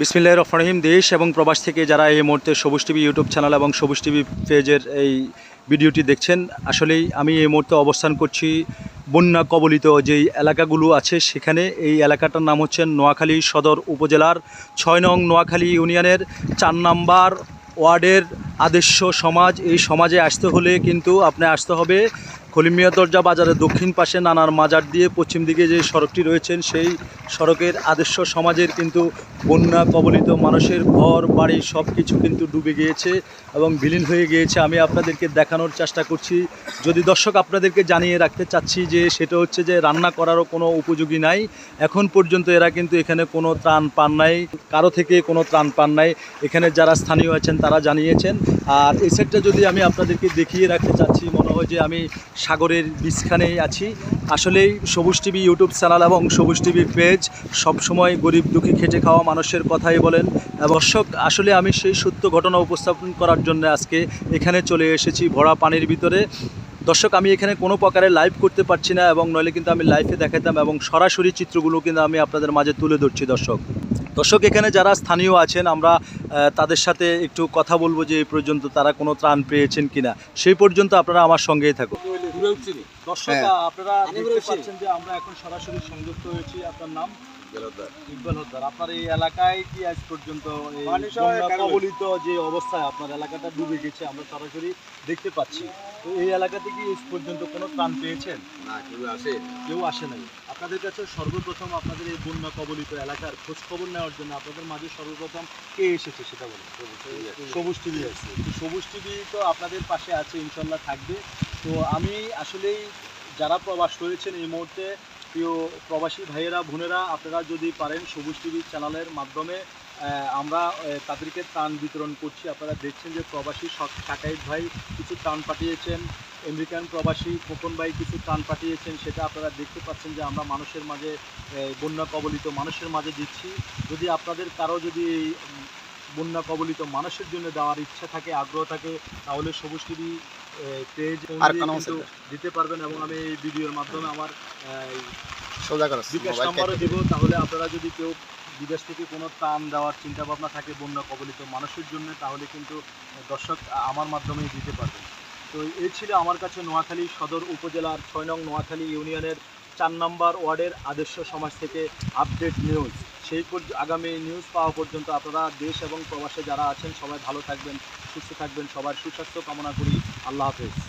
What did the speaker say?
বিসমিল্লাহ রহমানিম দেশ এবং প্রবাস থেকে যারা এই মুহূর্তে সবুজ টিভি ইউটিউব চ্যানেল এবং সবুজ টিভি পেজের এই ভিডিওটি দেখছেন, আসলেই আমি এই মুহূর্তে অবস্থান করছি বন্যা কবলিত যেই এলাকাগুলো আছে সেখানে। এই এলাকাটার নাম হচ্ছে নোয়াখালী সদর উপজেলার ছয় নং নোয়াখালী ইউনিয়নের চার নাম্বার ওয়ার্ডের আদর্শ সমাজ। এই সমাজে আসতে হলে কিন্তু আপনি আসতে হবে খলিমিয়া দরজা বাজারের দক্ষিণ পাশে নানার মাজার দিয়ে পশ্চিম দিকে যে সড়কটি রয়েছেন, সেই সড়কের আদর্শ সমাজের কিন্তু বন্যা কবলিত মানুষের ঘর, বাড়ি সব কিছু কিন্তু ডুবে গিয়েছে এবং বিলীন হয়ে গিয়েছে। আমি আপনাদেরকে দেখানোর চেষ্টা করছি। যদি দর্শক আপনাদেরকে জানিয়ে রাখতে চাচ্ছি যে, সেটা হচ্ছে যে রান্না করারও কোনো উপযোগী নাই। এখন পর্যন্ত এরা কিন্তু এখানে কোনো ত্রাণ পান নাই, কারও থেকে কোনো ত্রাণ পান নাই। এখানে যারা স্থানীয় আছেন, তারা জানিয়েছেন। আর এই সেটটা যদি আমি আপনাদেরকে দেখিয়ে রাখতে চাচ্ছি, মনে হয় যে আমি সাগরের বীজখানেই আছি। আসলেই সবুজ টিভি ইউটিউব চ্যানেল এবং সবুজ টিভি পেজ সবসময় গরিব দুঃখী খেটে খাওয়া মানুষের কথাই বলেন। দর্শক, আসলে আমি সেই সত্য ঘটনা উপস্থাপন করার জন্য আজকে এখানে চলে এসেছি ভরা পানির ভিতরে। দর্শক, আমি এখানে কোনো প্রকারে লাইভ করতে পারছি না এবং নইলে কিন্তু আমি লাইভে দেখাতাম এবং সরাসরি চিত্রগুলো কিন্তু আমি আপনাদের মাঝে তুলে ধরছি দর্শক। দর্শক, এখানে যারা স্থানীয় আছেন, আমরা তাদের সাথে একটু কথা বলব যে এই পর্যন্ত তারা কোনো ত্রাণ পেয়েছেন কিনা। সেই পর্যন্ত আপনারা আমার সঙ্গেই থাকুন। দর্শক হ্যাঁ। আপনারা দেখতে পাচ্ছেন যে আমরা এখন সরাসরি সংযুক্ত হয়েছি। আপনার নাম? ইকবাল হদ্দার আপনার এই এলাকায় কি আজ পর্যন্ত। কবলিত যে অবস্থায় আপনার এলাকাটা ডুবে গেছে আমরা সরাসরি দেখতে পাচ্ছি। তো এই এলাকাতে কি আজ পর্যন্ত কোনো ত্রাণ পেয়েছেন? না কেউ আসে কেউ আসে নাই। আপনাদের কাছে সর্বপ্রথম আপনাদের এই বন্যা কবলিত এলাকার খোঁজ খবর নেওয়ার জন্য আপনাদের মাঝে সর্বপ্রথম কে এসেছে সেটা বলুন। সবুজ টিভি আছে। সবুজ টিভি তো আপনাদের পাশে আছে ইনশাল্লাহ থাকবে। তো আমি আসলেই যারা প্রবাস করেছেন এই মুহূর্তে প্রিয় প্রবাসী ভাইয়েরা, বোনেরা, আপনারা যদি পারেন সবুজ টিভি চ্যানেলের মাধ্যমে আমরা তাদেরকে ত্রাণ বিতরণ করছি। আপনারা দেখছেন যে প্রবাসী সাকাইত ভাই কিছু ত্রাণ পাঠিয়েছেন, আমেরিকান প্রবাসী খোকন ভাই কিছু ত্রাণ পাঠিয়েছেন, সেটা আপনারা দেখতে পাচ্ছেন যে আমরা মানুষের মাঝে বন্যা কবলিত মানুষের মাঝে দিচ্ছি। যদি আপনাদের কারও যদি বন্যা কবলিত মানুষের জন্য দেওয়ার ইচ্ছা থাকে আগ্রহ থাকে তাহলে সবুজ টিভি পেজ কিন্তু দিতে পারবেন এবং আমি এই ভিডিওর মাধ্যমে আমার বিকাশ নাম্বারও দিব তাহলে আপনারা যদি কেউ বিদেশ থেকে কোনো ত্রাণ দেওয়ার চিন্তা ভাবনা থাকে বন্যা কবলিত মানুষের জন্য তাহলে কিন্তু দর্শক আমার মাধ্যমেই দিতে পারবেন। তো এই ছিল আমার কাছে নোয়াখালী সদর উপজেলার ছয় নং নোয়াখালী ইউনিয়নের চার নম্বর ওয়ার্ডের আদর্শ সমাজ থেকে আপডেট নিউজ সেই আগামী নিউজ পাওয়া পর্যন্ত আপনারা দেশ এবং প্রবাসে যারা আছেন, সবাই ভালো থাকবেন, সুস্থ থাকবেন, সবার সুস্বাস্থ্য কামনা করি। আল্লাহ হাফেজ।